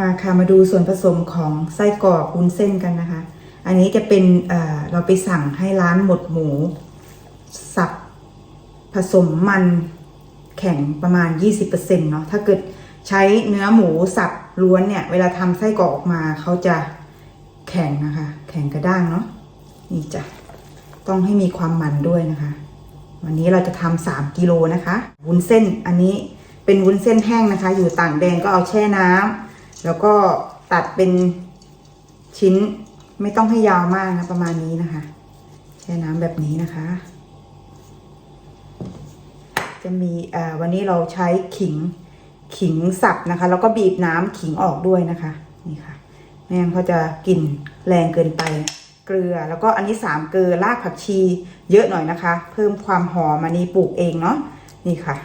มาค่ะมาดูส่วนผสมของไส้กรอกวุ้นเส้นกันนะคะ อันนี้จะเป็นเเราไปสั่งให้ร้านหมดหมู สับผสมมันแข็งประมาณ 20%เนาะถ้าเกิดใช้เนื้อหมูสับล้วนเนี่ย เวลาทำไส้กรอกออกมาเขาจะแข็งนะคะ แข็งกระด้างเนาะนี่จ้ะต้องให้มีความมันด้วยนะคะ วันนี้เราจะทำสามกิโลนะคะวุ้นเส้นอันนี้เป็นวุ้นเส้นแห้งนะคะ อยู่ต่างแดนก็เอาแช่น้ำ แล้วก็ตัดเป็นชิ้นไม่ต้องให้ยาวมากนะประมาณนี้นะคะแช่น้ำแบบนี้นะคะ จะมีวันนี้เราใช้ขิงขิงสับนะคะ แล้วก็บีบน้ำขิงออกด้วยนะคะนี่ค่ะไม่งั้นเขาจะกลิ่นแรงเกินไป เกลือแล้วก็อันนี้สามเกลือรากผักชีเยอะหน่อยนะคะ เพิ่มความหอมอันนี้ปลูกเองเนาะนี่ค่ะ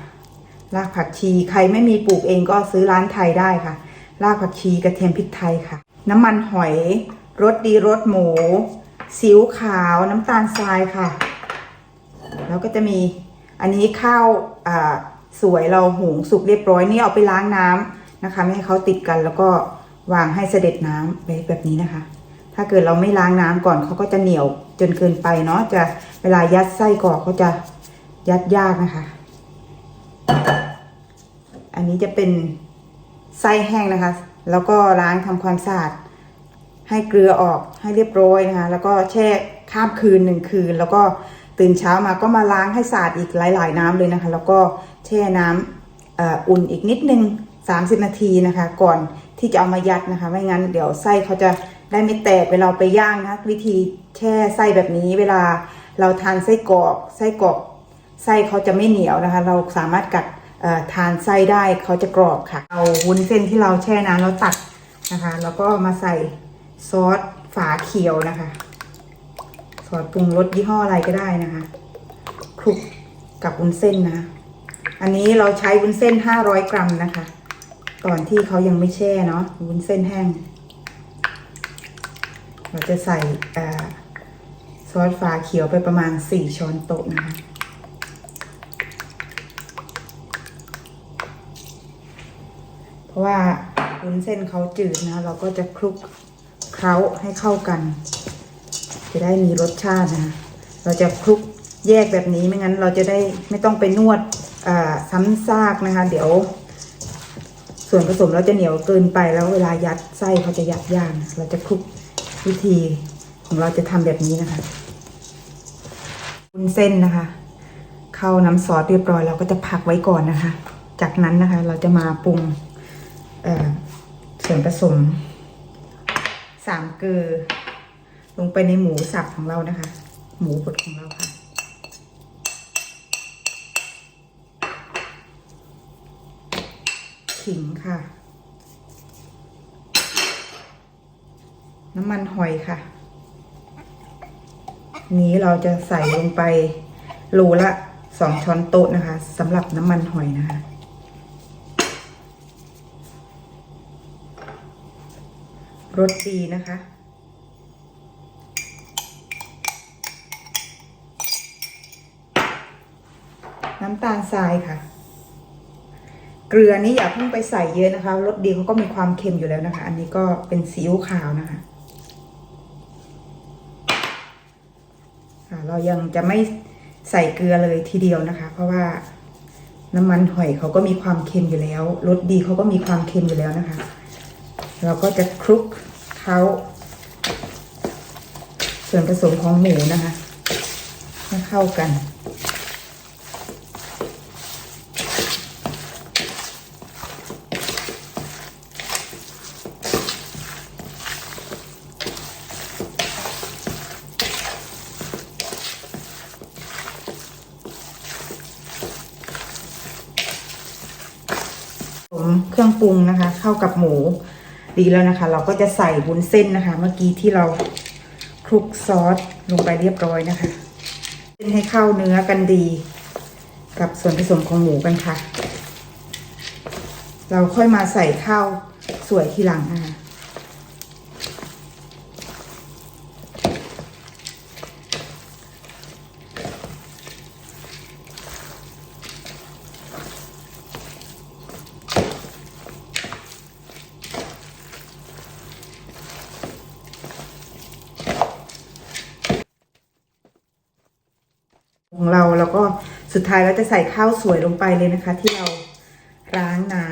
รากผักชีใครไม่มีปลูกเองก็ซื้อร้านไทยได้ค่ะ รากผักชีกระเทียมพริกไทยค่ะ น้ำมันหอยรสดีรสหมูซีอิ๊วขาวน้ำตาลทรายค่ะ แล้วก็จะมีอันนี้ข้าวสวยเราหุงสุกเรียบร้อยนี่เอาไปล้างน้ำนะคะ ไม่ให้เขาติดกันแล้วก็วางให้เสด็จน้ำไว้แบบนี้นะคะ ถ้าเกิดเราไม่ล้างน้ำก่อนเขาก็จะเหนียวจนเกินไปเนาะจะเวลายัดไส้กรอกเขาจะยัดยากนะคะ อันนี้จะเป็น ไส้แห้งนะคะ แล้วก็ล้างทำความสะอาดให้เกลือออกให้เรียบร้อยนะคะ แล้วก็แช่ข้ามคืนหนึ่งคืน แล้วก็ตื่นเช้ามาก็มาล้างให้สะอาดอีกหลาย ๆ น้ำเลยนะคะ แล้วก็แช่น้ำเอ่ออุ่นอีกนิดนึง 30 นาทีนะคะ ก่อนที่จะเอามายัดนะคะ ไม่งั้นเดี๋ยวไส้เขาจะได้ไม่แตกเวลาเอาไปย่างนะคะวิธีแช่ไส้แบบนี้ เวลาเราทานไส้กรอกไส้กรอกไส้เขาจะไม่เหนียวนะคะ เราสามารถกัด ทานไส้ได้เขาจะกรอบค่ะ เอาวุ้นเส้นที่เราแช่น้ำแล้วตักนะคะ แล้วก็มาใส่ซอสฝาเขียวนะคะซอสปรุงรสยี่ห้ออะไรก็ได้นะคะคลุกกับวุ้นเส้นนะะอันนี้เราใช้วุ้นเส้น 500 กรัมนะคะก่อนที่เขายังไม่แช่เนาะวุ้นเส้นแห้ง เราจะใส่ซอสฝาเขียวไปประมาณ 4 ช้อนโต๊ะนะคะ เพ ราะว่าวุ้นเส้นเขาจืดนะ เราก็จะคลุกเคล้าให้เข้ากัน จะได้มีรสชาตินะเราจะคลุกแยกแบบนี้ไม่งั้นเราจะได้ไม่ต้องไปนวดซ้ำซากนะคะ เดี๋ยว ส่วนผสมเราจะเหนียวเกินไปแล้วเวลายัดไส้เขาจะยัดยากเราจะคลุกวิธีของเราจะทำแบบนี้นะคะวุ้นเส้นนะคะ เข้าน้ำซอสเรียบร้อยเราก็จะพักไว้ก่อนนะคะ จากนั้นนะคะเราจะมาปรุง ส่วนผสมสามเกลือลงไปในหมูสับของเรานะคะ หมูบดของเราค่ะ ขิงค่ะ น้ำมันหอยค่ะ นี้เราจะใส่ลงไปโลละสองช้อนโต๊ะนะคะสำหรับน้ำมันหอยนะคะ รสดีนะคะ น้ำตาลทรายค่ะ เกลือนี้อย่าเพิ่งไปใส่เยอะนะคะรสดีเขาก็มีความเค็มอยู่แล้วนะคะ อันนี้ก็เป็นซีอิ๊วขาวนะคะค่ะเรายังจะไม่ใส่เกลือเลยทีเดียวนะคะ เพราะว่าน้ำมันหอยเขาก็มีความเค็มอยู่แล้วรสดีเขาก็มีความเค็มอยู่แล้วนะคะ เราก็จะคลุกเขาส่วนผสมของหมูนะคะให้เข้ากันผมเครื่องปรุงนะคะ เข้ากับหมู ดีแล้วนะคะ เราก็จะใส่บุ้นเส้นนะคะ เมื่อกี้ที่เราคลุกซอสลงไปเรียบร้อยนะคะเส้นให้เข้าเนื้อกันดี กับส่วนผสมของหมูกันค่ะ เราค่อยมาใส่ข้าวสวยทีหลังนะคะ สุดท้ายเราจะใส่ข้าวสวยลงไปเลยนะคะ ที่เราล้างน้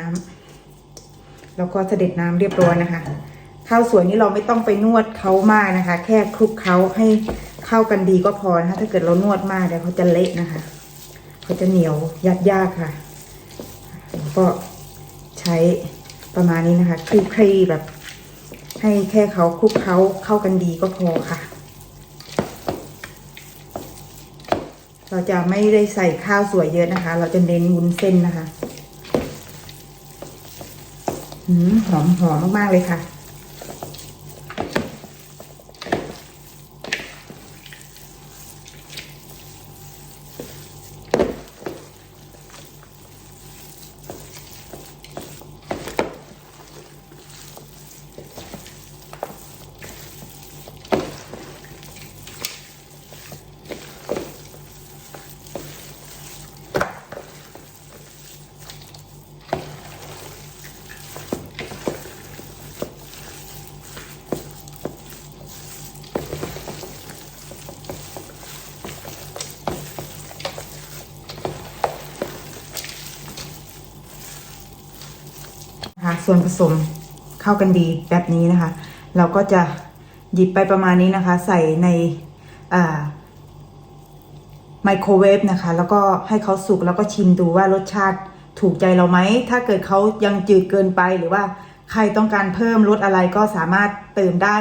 ำแล้วก็เสด็จน้ำเรียบร้อยนะคะ ข้าวสวยนี่เราไม่ต้องไปนวดเขามากนะคะ แค่คลุกเขาให้เข้ากันดีก็พอนะคะ ถ้าเกิดเรานวดมากเดี๋ยวเขาจะเละนะคะ เขาจะเหนียวยัดยากค่ะแล้วก็ใช้ประมาณนี้นะคะคลีคลีแบบ ให้แค่เขาคลุกเขาเข้ากันดีก็พอค่ะ เราจะไม่ได้ใส่ข้าวสวยเยอะนะคะ เราจะเน้นวุ้นเส้นนะคะหอมหอมมากๆเลยค่ะ ส่วนผสมเข้ากันดีแบบนี้นะคะ เราก็จะหยิบไปประมาณนี้นะคะ ใส่ในไมโครเวฟนะคะ แล้วก็ให้เขาสุกแล้วก็ชิมดูว่ารสชาติถูกใจเราไหม ถ้าเกิดเขายังจืดเกินไปหรือว่าใครต้องการเพิ่มรสอะไรก็สามารถเติมได้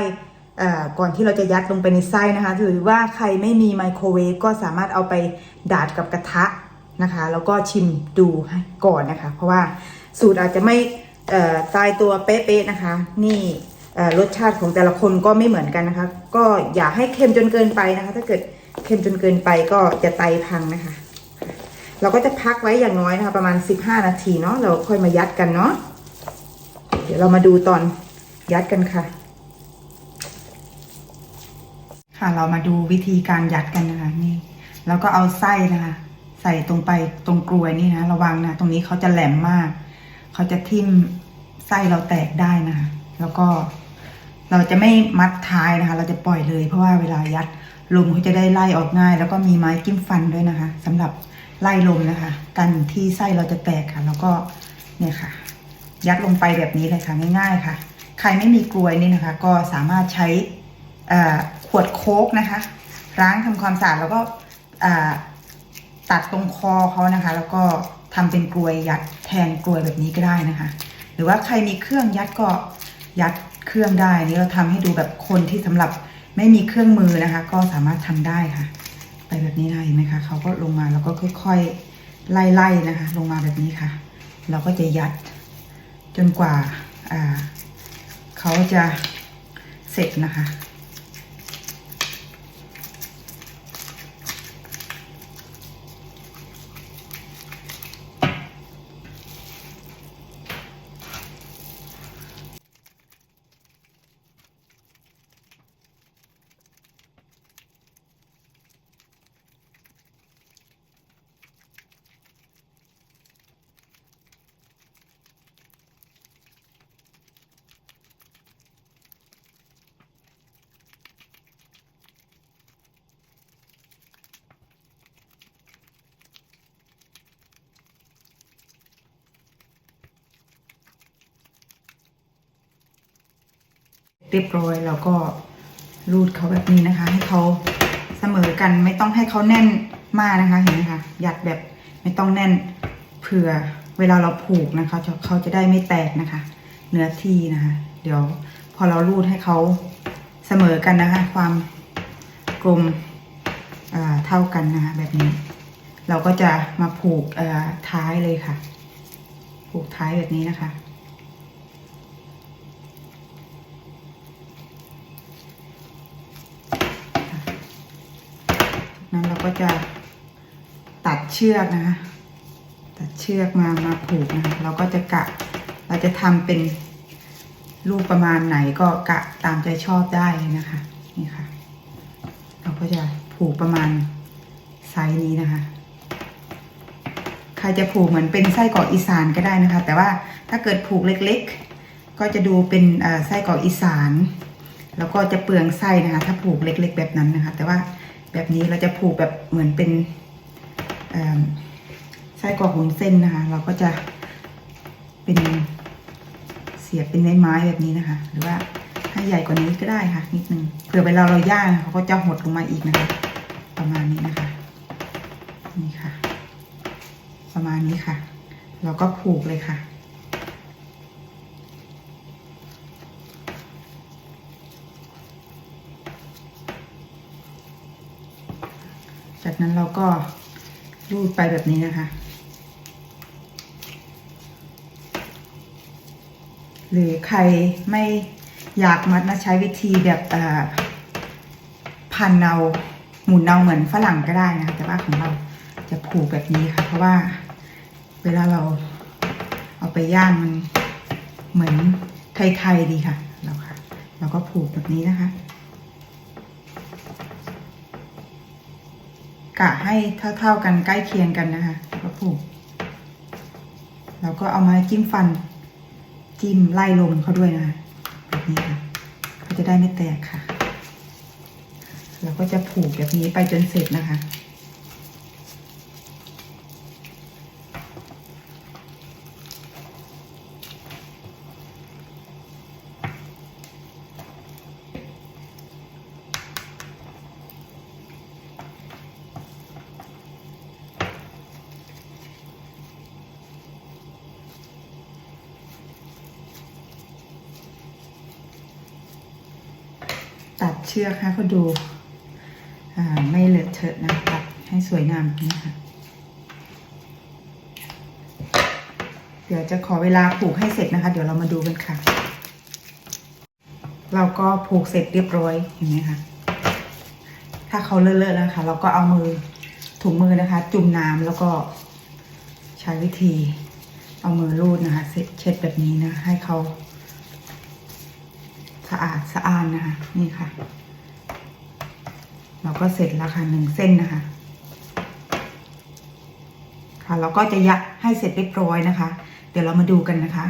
ก่อนที่เราจะยัดลงไปในไส้นะคะ หรือว่าใครไม่มีไมโครเวฟก็สามารถเอาไปดาดกับกระทะนะคะ แล้วก็ชิมดูก่อนนะคะ เพราะว่าสูตรอาจจะไม่ ตายตัวเป๊ะๆนะคะ นี่รสชาติของแต่ละคนก็ไม่เหมือนกันนะคะ ก็อย่าให้เค็มจนเกินไปนะคะ ถ้าเกิดเค็มจนเกินไปก็จะไตพังนะคะ เราก็จะพักไว้อย่างน้อยนะคะ ประมาณ 15 นาทีเนาะเราค่อยมายัดกันเนาะเดี๋ยวเรามาดูตอนยัดกันค่ะ ค่ะเรามาดูวิธีการยัดกันนะคะนี่แล้วก็เอาไส้นะคะ ใส่ตรงไปตรงกลวยนี่นะระวังนะตรงนี้เขาจะแหลมมาก เขาจะทิ่มไส้เราแตกได้นะคะแล้วก็เราจะไม่มัดท้ายนะคะ เราจะปล่อยเลย เพราะว่าเวลายัดลมเขาจะได้ไล่ออกง่าย แล้วก็มีไม้จิ้มฟันด้วยนะคะสำหรับไล่ลมนะคะ กันที่ไส้เราจะแตกค่ะ แล้วก็เนี่ยค่ะ ยัดลงไปแบบนี้เลยค่ะง่ายๆค่ะ ใครไม่มีกลวยนี่นะคะ ก็สามารถใช้ขวดโค้กนะคะล้างทำความสะอาดแล้วก็ตัดตรงคอเขานะคะ แล้วก็ ทำเป็นกลวยยัดแทนกลวยแบบนี้ก็ได้นะคะ หรือว่าใครมีเครื่องยัดก็ยัดเครื่องได้นี่เราทำให้ดูแบบคนที่สำหรับไม่มีเครื่องมือนะคะ ก็สามารถทำได้ค่ะ ไปแบบนี้ได้เห็นไหมคะเขาก็ลงมาแล้วก็ค่อยๆไล่ๆนะคะ ลงมาแบบนี้ค่ะ เราก็จะยัดจนกว่าเขาจะเสร็จนะคะ เรียบร้อยแล้วก็รูดเขาแบบนี้นะคะ ให้เขาเสมอกันไม่ต้องให้เขาแน่นมากนะคะเห็นไหมคะยัดแบบไม่ต้องแน่นเผื่อเวลาเราผูกนะคะเขาจะได้ไม่แตกนะคะ เนื้อที่นะคะ เดี๋ยวพอเรารูดให้เขาเสมอกันนะคะ ความกลมเท่ากันนะคะแบบนี้ เราก็จะมาผูกท้ายเลยค่ะ ผูกท้ายแบบนี้นะคะ นั้นเรา ก็จะตัดเชือกนะคะ ตัดเชือกมามาผูกนะคะเราก็จะกะเราจะทำเป็นรูปประมาณไหนก็กะตามใจชอบได้เลยนะคะ นี่ค่ะ เราก็จะผูกประมาณไซส์นี้นะคะ ใครจะผูกเหมือนเป็นไส้กรอกอีสานก็ได้นะคะ แต่ว่าถ้าเกิดผูกเล็กๆ ก็จะดูเป็นไส้กรอกอีสาน แล้วก็จะเปลืองไส้นะคะ ถ้าผูกเล็ก ๆ แบบนั้นนะคะ แต่ว่า แบบนี้เราจะผูกแบบเหมือนเป็นไส้กรอกวุ้นเส้นนะคะ เราก็จะเป็นเสียบเป็นไม้แบบนี้นะคะ หรือว่าให้ใหญ่กว่านี้ก็ได้ค่ะนิดนึงเผื่อเวลาเราย่างเขาก็จะหดลงมาอีกนะคะ ประมาณนี้นะคะ นี่ค่ะ ประมาณนี้ค่ะ เราก็ผูกเลยค่ะ จาก นั้นเราก็รูดไปแบบนี้นะคะ หรือใครไม่อยากมัดนะใช้วิธีแบบเอ่อพันเอาหมุนเอาเหมือนฝรั่งก็ได้นะคะแต่ว่าของเราจะผูกแบบนี้ค่ะ เพราะว่าเวลาเราเอาไปย่างมันเหมือนไทยๆดีค่ะ เราค่ะ เราก็ผูกแบบนี้นะคะ กะให้เท่า ๆกันใกล้เคียงกันนะคะแล้วก็ผูกเราก็เอามาจิ้มฟัน จิ้มไล่ลมเขาด้วยนะคะแบบนี้ค่ะเขาจะได้ไม่แตกค่ะ เราก็จะผูกแบบนี้ไปจนเสร็จนะคะ ตัดเชือกให้เขาดูาไม่เลอะเทอะนะตัดให้สวยงามนี้ค่ะเดี๋ยวจะขอเวลาผูกให้เสร็จนะคะ เดี๋ยวเรามาดูกันค่ะ เราก็ผูกเสร็จเรียบร้อยเห็นไหมคะถ้าเขาเลอะๆแล้วค่ะเราก็เอามือถุงมือนะคะ จุ่มน้ำแล้วก็ใช้วิธี เอามือรูดนะคะเช็ดแบบนี้นะ ให้เขาะอาดสะอาดนะคะนี่ค่ะ เราก็เสร็จแล้วค่ะหนึ่งเส้นนะคะ ค่ะเราก็จะยัดให้เสร็จเรียบร้อยนะคะ เดี๋ยวเรามาดูกันนะคะ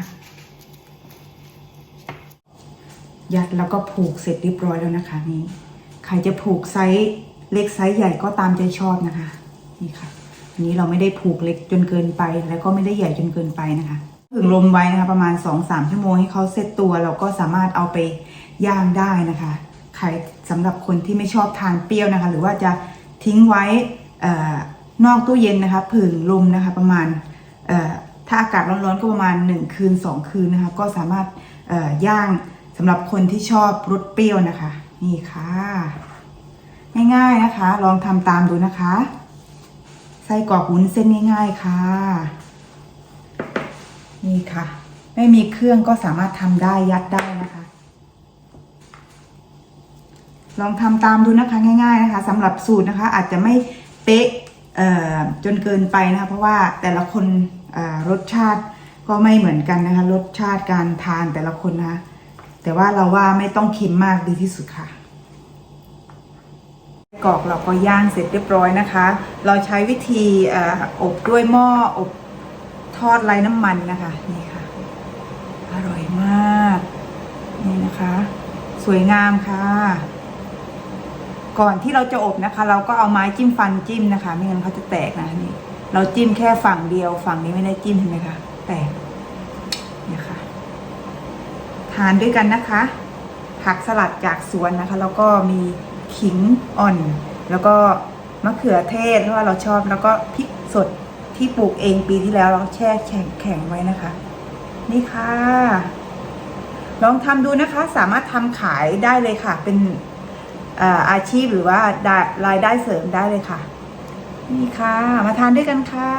ยัดแล้วก็ผูกเสร็จเรียบร้อยแล้วนะคะนี่ใครจะผูกไซส์เล็กไซส์ใหญ่ก็ตามใจชอบนะคะ นี่ค่ะอันนี้เราไม่ได้ผูกเล็กจนเกินไป แล้วก็ไม่ได้ใหญ่จนเกินไปนะคะ ผึ่งลมไว้นะคะประมาณ 2-3 ชั่วโมงให้เขาเซตตัว เราก็สามารถเอาไปย่างได้นะคะใครสำหรับคนที่ไม่ชอบทานเปรี้ยวนะคะ หรือว่าจะทิ้งไว้อนอกตู้เย็นนะคะผึ่งลมนะคะประมาณถ้าอากาศร้อนๆก็ประมาณ 1 คืน 2 คืนนะคะก็สามารถย่างสำหรับคนที่ชอบรสเปรี้ยวนะคะ นี่ค่ะ ง่ายๆนะคะ ลองทำตามดูนะคะ ไส้กรอกวุ้นเส้นง่าย ๆค่ะ นี่ค่ะ ไม่มีเครื่องก็สามารถทำได้ยัดได้นะคะ ลองทำตามดูนะคะง่าย ๆ นะคะสำหรับสูตรนะคะ อาจจะไม่เป๊ะจนเกินไปนะคะ เพราะว่าแต่ละคนรสชาติก็ไม่เหมือนกันนะคะ รสชาติการทานแต่ละคนนะคะแต่ว่าเราว่าไม่ต้องเค็มมากดีที่สุดค่ะกรอกเราก็ย่างเสร็จเรียบร้อยนะคะ เราใช้วิธีออบด้วยหม้ออบ อดไร้น้ำมันนะคะ นี่ค่ะ อร่อยมาก นี่นะคะ สวยงามค่ะ ก่อนที่เราจะอบนะคะ เราก็เอาไม้จิ้มฟันจิ้มนะคะ ไม่งั้นเขาจะแตกนะนี่ เราจิ้มแค่ฝั่งเดียว ฝั่งนี้ไม่ได้จิ้มเห็นไหมคะ แตกเนี่ยค่ะ ทานด้วยกันนะคะ ผักสลัดจากสวนนะคะ แล้วก็มีขิงอ่อน แล้วก็มะเขือเทศเพราะว่าเราชอบ แล้วก็พริกสด ที่ปลูกเองปีที่แล้วเราแช่แข็งแข็งไว้นะคะ นี่ค่ะ ลองทำดูนะคะ สามารถทำขายได้เลยค่ะ เป็นอาชีพหรือว่ารายได้เสริมได้เลยค่ะ นี่ค่ะ มาทานด้วยกันค่ะ